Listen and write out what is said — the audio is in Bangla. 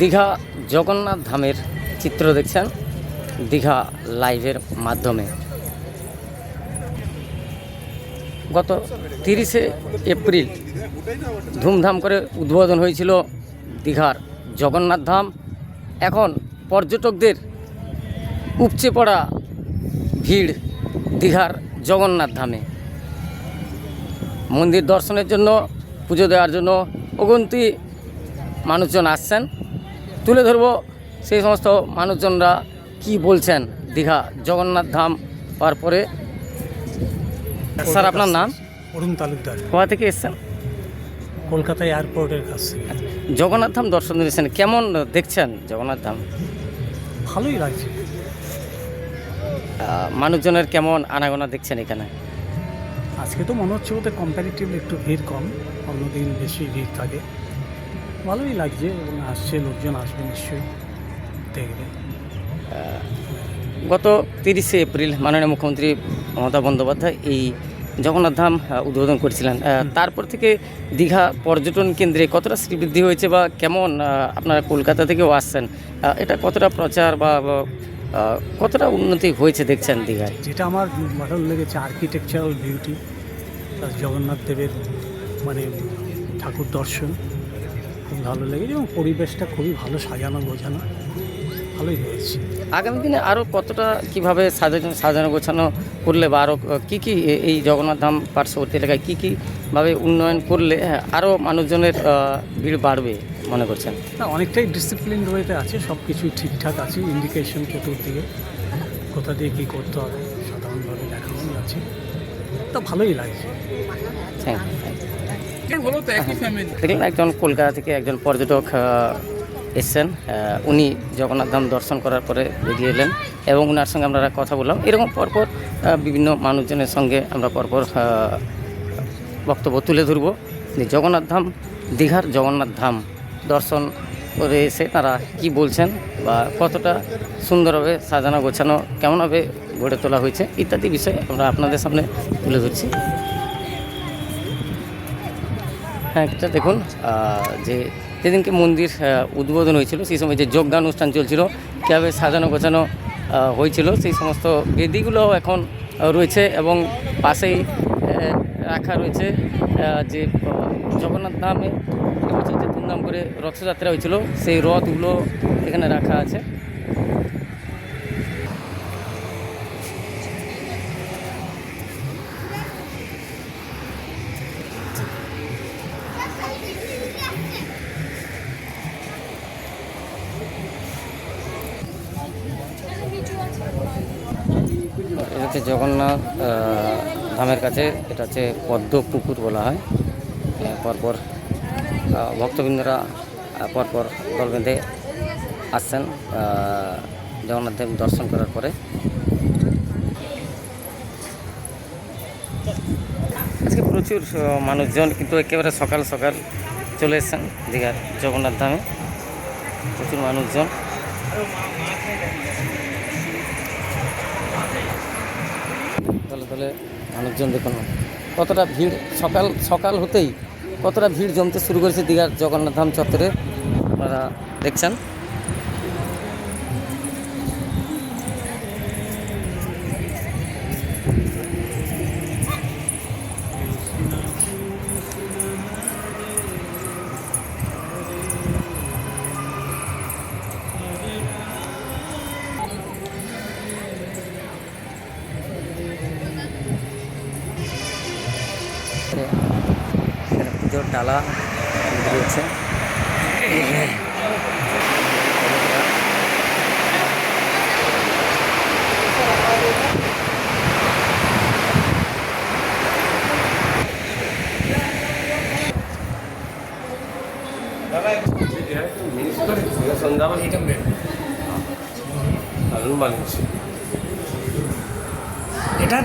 দীঘা জগন্নাথ ধামের চিত্র দেখছেন দীঘা লাইভের মাধ্যমে। গত তিরিশে এপ্রিল ধুমধাম করে উদ্বোধন হয়েছিল দীঘার জগন্নাথ ধাম। এখন পর্যটকদের উপচে পড়া ভিড় দীঘার জগন্নাথ ধামে। মন্দির দর্শনের জন্য, পুজো দেওয়ার জন্য অগন্তি মানুষজন আসছেন। তুলে ধরব। সেই সমস্ত মানুষজনরা কি বলছেন? দীঘা জগন্নাথ ধাম হওয়ার পরে স্যার আপনার নাম? অরুণ তালুকদার। কোথা থেকে এসছেন? কলকাতা এয়ারপোর্টের কাছ জগন্নাথ ধাম দর্শন দিয়েছেন। কেমন দেখছেন জগন্নাথ ধাম? ভালোই লাগছে। মানুষজনের কেমন আনাগোনা দেখছেন এখানে? আজকে তো মনে হচ্ছে ওদের কম্প্যারিটিভলি একটু ভিড় কম অন্যদিন বেশি ভিড় থাকে। ভালোই লাগছে এবং আসছে লোকজন আসবে নিশ্চয়ই। দেখবে। গত তিরিশে এপ্রিল মাননীয় মুখ্যমন্ত্রী মমতা বন্দ্যোপাধ্যায় এই জগন্নাথ ধাম উদ্বোধন করেছিলেন। তারপর থেকে দীঘা পর্যটন কেন্দ্রে কতটা শ্রীবৃদ্ধি হয়েছে বা কেমন আপনারা কলকাতা থেকেও আসছেন এটা কতটা প্রচার বা কতটা উন্নতি হয়েছে দেখছেন দীঘায়? যেটা আমার ভালো লেগেছে আর্কিটেকচারাল বিউটি জগন্নাথ দেবের মানে ঠাকুর দর্শন। খুব ভালো লেগেছে এবং পরিবেশটা খুবই ভালো সাজানো গোছানো। ভালোই হয়েছে। আগামী দিনে আরও কতটা কীভাবে সাজানো সাজানো গোছানো করলে বা আরও কী কী এই জগন্নাথ ধাম পার্শ্ববর্তী এলাকায় কী কীভাবে উন্নয়ন করলে আরও মানুষজনের ভিড় বাড়বে মনে করছেন? না অনেকটাই ডিসিপ্লিন ওয়েতে আছে সব কিছুই ঠিকঠাক আছে ইন্ডিকেশন চতুর্দিকে কোথা দিয়ে কী করতে হবে সাধারণভাবে দেখানোই আছে। তা ভালোই লাগছে। থ্যাংক দেখলেন একজন কলকাতা থেকে একজন পর্যটক এসছেন উনি জগন্নাথ ধাম দর্শন করার পরে বেরিয়ে এলেন এবং ওনার সঙ্গে আমরা কথা বললাম। এরকম পরপর বিভিন্ন মানুষজনের সঙ্গে আমরা পরপর বক্তব্য তুলে ধরব যে জগন্নাথ ধাম, দীঘার জগন্নাথ ধাম দর্শন করে এসে তারা কি বলছেন বা কতটা সুন্দরভাবে সাজানো গোছানো কেমনভাবে গড়ে তোলা হয়েছে ইত্যাদি বিষয়ে আমরা আপনাদের সামনে তুলে ধরছি। হ্যাঁ এটা দেখুন যে যেদিনকে মন্দির উদ্বোধন হয়েছিল, সেই সময় যে যজ্ঞানুষ্ঠান চলছিল, কীভাবে সাজানো গোছানো হয়েছিল, সেই সমস্ত বেদিগুলো এখন রয়েছে এবং পাশেই রাখা রয়েছে যে জগন্নাথ ধামে যে ধুমধাম করে রথযাত্রা হয়েছিল, সেই রথগুলো এখানে রাখা আছে এটা হচ্ছে জগন্নাথ ধামের কাছে, এটা হচ্ছে পদ্ম পুকুর বলা হয়। পরপর ভক্তবৃন্দরা পরপর দল বেঁধে আসছেন জগন্নাথ দেব দর্শন করার পরে। আজকে প্রচুর মানুষজন কিন্তু একেবারে সকাল সকাল চলে এসছেন দীঘার জগন্নাথ ধামে। প্রচুর মানুষজন। দলে তাহলে মানুষজন দেখুন, কতটা ভিড়, সকাল সকাল হতেই কতটা ভিড় জমতে শুরু করেছে দীঘার জগন্নাথ ধাম চত্বরে, আপনারা দেখছেন। পুজোর ডালা রয়েছে মিনিস্টার সন্ধ্যা